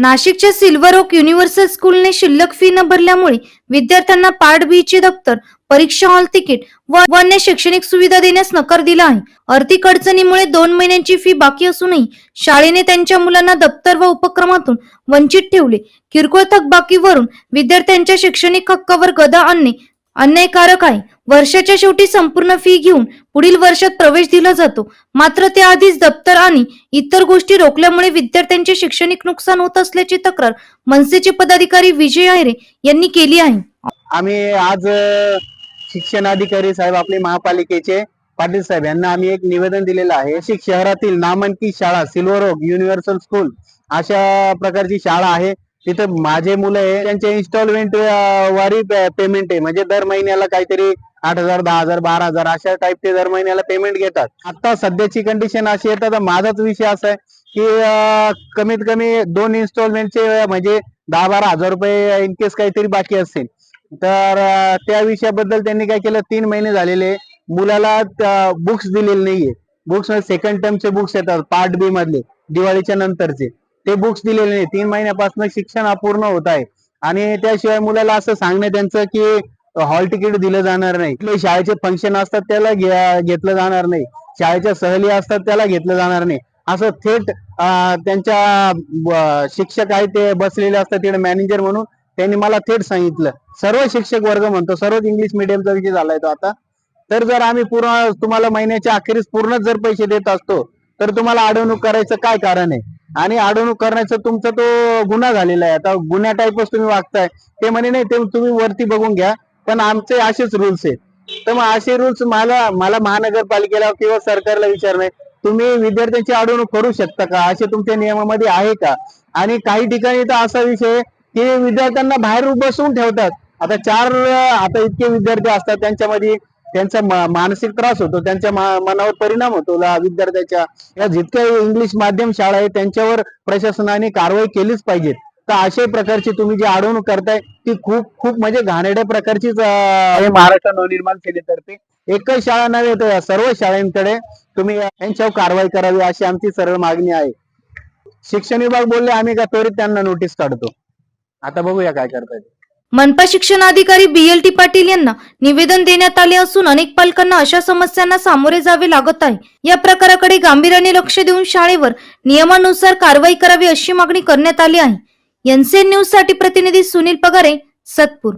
नाशिकच्या silver okay universal स्कूलने शिल्लक fee न भरल्यामुळे विद्यार्थ्यांना पार्ट बी चे दप्तर परीक्षा हॉल तिकीट व अन्य शैक्षणिक सुविधा देण्यास नकार दिला आहे. आर्थिक अडचणीमुळे दोन महिन्यांची फी बाकी असूनही शाळेने त्यांच्या मुलांना दप्तर व उपक्रमातून वंचित ठेवले. किरकोळ थकबाकीवरून विद्यार्थ्यांच्या शैक्षणिक हक्कावर गदा आणणे अन्यायकारक आहे. वर्षाच्या शेवटी संपूर्ण फी घेऊन पुढील वर्षात प्रवेश दिला जातो. मात्र त्याआधीच दप्तर आणि इतर गोष्टी रोखल्यामुळे विद्यार्थ्यांचे शैक्षणिक नुकसान होत असल्याची तक्रार मनसेचे पदाधिकारी विजय आयरे यांनी केली आहे. आम्ही आज शिक्षण शिक्षणाधिकारी साहेब आपले महापालिकेचे पाटील साहेब यांना आम्ही एक निवेदन दिलेलं आहे. शहरातील नामांकित शाळा सिल्वर ओक युनिव्हर्सल स्कूल अशा प्रकारची शाळा आहे. तिथं माझे मुलं आहे त्यांचे इन्स्टॉलमेंट वारी पेमेंट आहे. म्हणजे दर महिन्याला काहीतरी आठ हजार दहा हजार बारा हजार अशा टाईप ते दर महिन्याला पेमेंट घेतात. आता सध्याची कंडिशन अशी आहे तर माझाच विषय असा आहे की कमीत कमी दोन इन्स्टॉलमेंटचे म्हणजे दहा बारा हजार रुपये इनकेस काहीतरी बाकी असतील तर त्या विषयाबद्दल त्यांनी काय केलं तीन महिने झालेले मुलाला बुक्स दिलेले नाहीये. बुक्स सेकंड टर्मचे बुक्स येतात पार्ट बी मधले दिवाळीच्या नंतरचे. ते बुक्स दिलेले नाही. तीन महिन्यापासून शिक्षण अपूर्ण होत आहे. आणि त्याशिवाय मुलाला असं सांगणे त्यांचं की हॉल तिकीट दिलं जाणार नाही. कुठले शाळेचे फंक्शन असतात त्याला घेतलं जाणार नाही. शाळेच्या सहली असतात त्याला घेतलं जाणार नाही. असं थेट त्यांच्या शिक्षक आहेत ते बसलेले असतात तिकडे मॅनेजर म्हणून. त्यांनी मला थेट सांगितलं. सर्व शिक्षक वर्ग म्हणतो सर्वच इंग्लिश मिडियमचा विषय झालाय तो आता. तर जर आम्ही पूर्ण तुम्हाला महिन्याच्या अखेरीस पूर्ण जर पैसे देत असतो तर तुम्हाला अडवणूक करायचं काय कारण आहे? आणि अडवणूक करण्याचा तुमचा तो गुन्हा झालेला आहे. आता गुन्हा टाईपच तुम्ही वागताय. ते म्हणे नाही ते तुम्ही वरती बघून घ्या. पण आमचे असेच रुल्स आहेत. तर मग असे रुल्स मला मला महानगरपालिकेला किंवा सरकारला विचारणे तुम्ही विद्यार्थ्यांची अडवणूक करू शकता का? असे तुमच्या नियमामध्ये आहे का? आणि काही ठिकाणी तर असा विषय की विद्यार्थ्यांना बाहेर बसवून ठेवतात. आता चार आता इतके विद्यार्थी असतात त्यांच्यामध्ये त्यांचा मा- मानसिक त्रास होतो त्यांच्या मा- मनावर परिणाम होतो. विद्यार्थ्याच्या या जितक्या इंग्लिश माध्यम शाळा आहेत त्यांच्यावर प्रशासनाने कारवाई केलीच पाहिजे. तर अशा प्रकारची तुम्ही जी अडवणूक करताय ती खूप खूप म्हणजे घाणेरड्या प्रकारचीच महाराष्ट्र नवनिर्माण सेनेतर्फे एकच शाळा नव्हे तर सर्व शाळांकडे तुम्ही यांच्यावर कारवाई करावी अशी आमची सरळ मागणी आहे. शिक्षण विभाग बोलले आम्ही का त्वरित त्यांना नोटीस काढतो. आता बघूया काय करतायत. मनपा शिक्षणाधिकारी बी एल टी पाटील यांना निवेदन देण्यात आले असून अनेक पालकांना अशा समस्यांना सामोरे जावे लागत आहे. या प्रकाराकडे गांभीर्याने लक्ष देऊन शाळेवर नियमानुसार कारवाई करावी अशी मागणी करण्यात आली आहे. एनसीएन न्यूजसाठी प्रतिनिधी सुनील पगारे सतपूर.